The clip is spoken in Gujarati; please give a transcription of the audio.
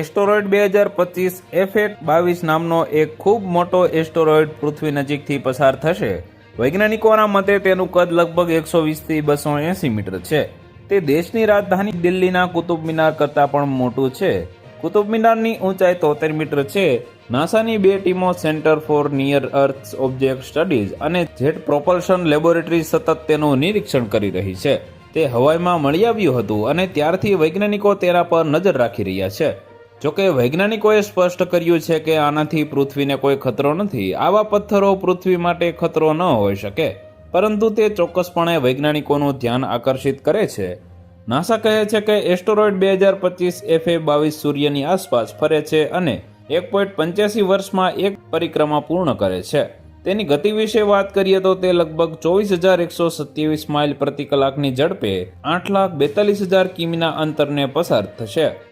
એસ્ટોરોઇડ બે હજાર પચીસ એફેટ બાવીસ નામનો એક ખૂબ મોટો એસ્ટોરોઇડ પૃથ્વી નજીકથી પસાર થશે. વૈજ્ઞાનિકોના મતે તેનું કદ લગભગ એકસો વીસથી બસો એંસી મીટર છે. તે દેશની રાજધાની દિલ્હીના કુતુબ મિનાર કરતાં પણ મોટું છે. કુતુબ મિનારની ઊંચાઈ તોતેર મીટર છે. નાસાની બે ટીમો Center for Near Earth Object Studies અને જેટ પ્રોપલ્શન લેબોરેટરી સતત તેનું નિરીક્ષણ કરી રહી છે. તે હવાઈમાં મળી આવ્યું હતું અને ત્યારથી વૈજ્ઞાનિકો તેના પર નજર રાખી રહ્યા છે. જોકે વૈજ્ઞાનિકોએ સ્પષ્ટ કર્યું છે કે આનાથી પૃથ્વીને કોઈ ખતરો નથી. આવા પથ્થરો પૃથ્વી માટે ખતરો ન હોઈ શકે. પરંતુ તે ચોક્કસપણે વૈજ્ઞાનિકોનું ધ્યાન આકર્ષિત કરે છે. નાસા કહે છે કે એસ્ટોરોઇડ બે હજાર પચીસ એફએ બાવીસ સૂર્યની આસપાસ ફરે છે અને એક પોઈન્ટ પંચ્યાસી વર્ષમાં એક પરિક્રમા પૂર્ણ કરે છે. તેની ગતિ વિશે વાત કરીએ તો તે લગભગ ચોવીસ હજાર એકસો સત્યાવીસ માઇલ પ્રતિ કલાકની ઝડપે આઠ લાખ બેતાલીસ હજાર કિમીના અંતરને પસાર થશે.